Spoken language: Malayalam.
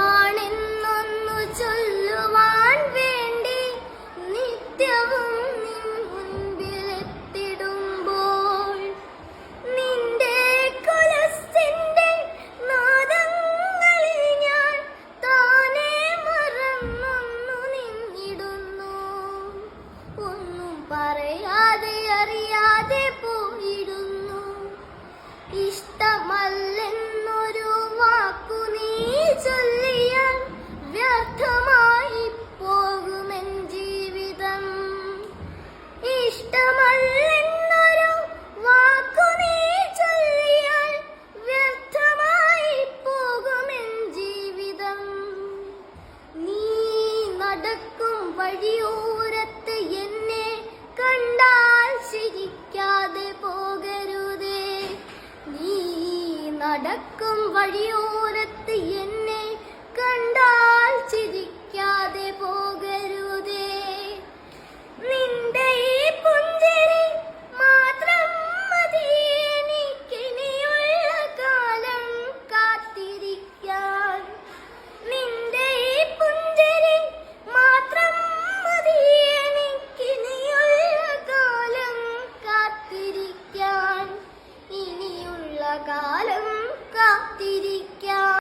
ഇഷ്ടമാണെന്നൊന്നു ചൊല്ലുവാൻ വേണ്ടി നിത്യവും നിൻ മുൻപിലെത്തിടുമ്പോൾ നിന്റെ കുലസിന്റെ നാദങ്ങളിൽ ഞാൻ താനെ മറന്നൊന്നു നിന്നിടുന്നു. ഒന്നും പറയാതെ അറിയാതെ പോയി ചൊല്ലിയാൽ വ്യർത്ഥമായി ജീവിതം. വാക്കു നീ ജീവിതം. നീ നടക്കും വഴിയോ நடக்கும் வழியோரத்து என்னை கண்ட കാലം കാത്തിരിക്കാം.